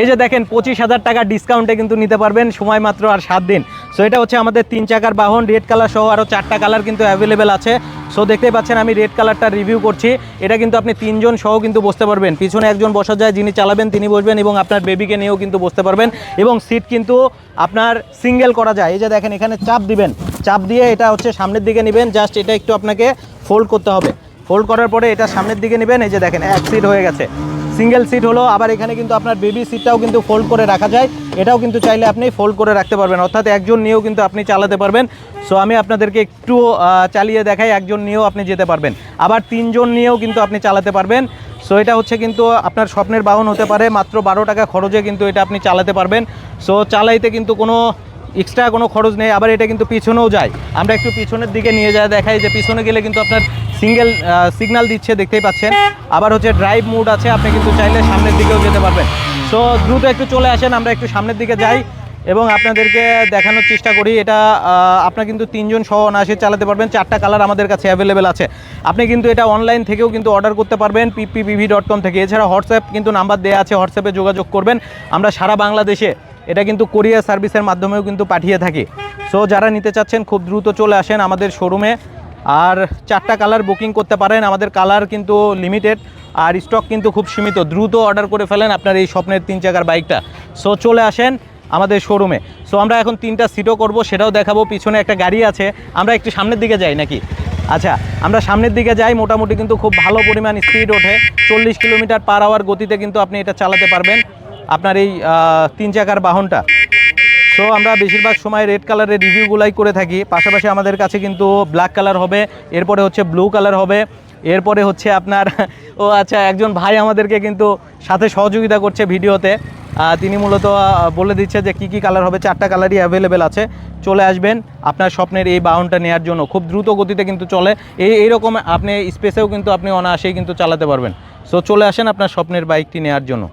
এই যে দেখেন, পঁচিশ হাজার টাকা ডিসকাউন্টে কিন্তু নিতে পারবেন, সময় মাত্র আর সাত দিন। সো এটা হচ্ছে আমাদের তিন চাকার বাহন রেড কালার সহ আরও চারটা কালার কিন্তু অ্যাভেলেবেল আছে। সো দেখতেই পাচ্ছেন, আমি রেড কালারটা রিভিউ করছি। এটা কিন্তু আপনি তিনজন সহ কিন্তু বসতে পারবেন। পিছনে একজন বসা যায়, যিনি চালাবেন, তিনি বসবেন এবং আপনার বেবিকে নিয়েও কিন্তু বসতে পারবেন। এবং সিট কিন্তু আপনার সিঙ্গেল করা যায়। এই যে দেখেন, এখানে চাপ দিবেন। চাপ দিয়ে এটা হচ্ছে সামনের দিকে নেবেন। জাস্ট এটা একটু আপনাকে ফোল্ড করতে হবে। ফোল্ড করার পরে এটা সামনের দিকে নেবেন। এই যে দেখেন, এক সিট হয়ে গেছে। সিঙ্গেল সিট হলো, আবার এখানে কিন্তু আপনার বেবি সিটটাও কিন্তু ফোল্ড করে রাখা যায়। এটাও কিন্তু চাইলে আপনি ফোল্ড করে রাখতে পারবেন। অর্থাৎ একজন নিয়েও কিন্তু আপনি চালাতে পারবেন। সো আমি আপনাদেরকে একটু চালিয়ে দেখাই, একজন নিয়েও আপনি যেতে পারবেন। আবার তিনজন নিয়েও কিন্তু আপনি চালাতে পারবেন। সো এটা হচ্ছে কিন্তু আপনার স্বপ্নের বাহন হতে পারে, মাত্র বারো টাকা খরচে কিন্তু এটা আপনি চালাতে পারবেন। সো চালাইতে কিন্তু কোনো এক্সট্রা কোনো খরচ নেই, আবার এটা কিন্তু পিছনেও যায়। আমরা একটু পিছনের দিকে নিয়ে যায় দেখাই যে পিছনে গেলে কিন্তু আপনার সিঙ্গেল সিগন্যাল দিচ্ছে, দেখতেই পাচ্ছেন। আবার হচ্ছে ড্রাইভ মুড আছে, আপনি কিন্তু চাইলে সামনের দিকেও যেতে পারবেন। সো দ্রুত একটু চলে আসেন, আমরা একটু সামনের দিকে যাই এবং আপনাদেরকে দেখানোর চেষ্টা করি। এটা আপনার কিন্তু তিনজন সহ অনায়াসে চালাতে পারবেন। চারটা কালার আমাদের কাছে অ্যাভেলেবেল আছে। আপনি কিন্তু এটা অনলাইন থেকেও কিন্তু অর্ডার করতে পারবেন পিপিপিভি ডট কম থেকে। এছাড়া হোয়াটসঅ্যাপ কিন্তু নাম্বার দেওয়া আছে হোয়াটসঅ্যাপে যোগাযোগ করবেন। আমরা সারা বাংলাদেশে এটা কিন্তু কোরিয়ার সার্ভিসের মাধ্যমেও কিন্তু পাঠিয়ে থাকি। সো যারা নিতে চাচ্ছেন, খুব দ্রুত চলে আসেন আমাদের শোরুমে আর চারটা কালার বুকিং করতে পারেন। আমাদের কালার কিন্তু লিমিটেড আর স্টক কিন্তু খুব সীমিত। দ্রুত অর্ডার করে ফেলেন আপনার এই স্বপ্নের তিন চাকার বাইকটা। সো চলে আসেন আমাদের শোরুমে সো আমরা এখন তিনটা সিটও করব, সেটাও দেখাবো। পিছনে একটা গাড়ি আছে। আমরা একটু সামনের দিকে যাই নাকি? আচ্ছা আমরা সামনের দিকে যাই। মোটামুটি কিন্তু খুব ভালো পরিমাণ স্পিড ওঠে। চল্লিশ কিলোমিটার পার আওয়ার গতিতে কিন্তু আপনি এটা চালাতে পারবেন। আপনার এই তিন চাকার বাহনটা। সো আমরা বেশিরভাগ সময় রেড কালারের রিভিউগুলাই করে থাকি। পাশাপাশি আমাদের কাছে কিন্তু ব্ল্যাক কালার হবে, এরপরে হচ্ছে ব্লু কালার হবে, এরপরে হচ্ছে আপনার ও আচ্ছা একজন ভাই আমাদেরকে কিন্তু সাথে সহযোগিতা করছে ভিডিওতে। তিনি মূলত বলে দিচ্ছে যে কি কি কালার হবে, চারটা কালারই অ্যাভেলেবেল আছে। চলে আসবেন, আপনার স্বপ্নের এই বাহনটা নেওয়ার জন্য। খুব দ্রুত গতিতে কিন্তু চলে। এই, এইরকম আপনি স্পেসেও কিন্তু আপনি অনায়াসেই কিন্তু চালাতে পারবেন। সো চলে আসেন আপনার স্বপ্নের বাইকটি নেওয়ার জন্য।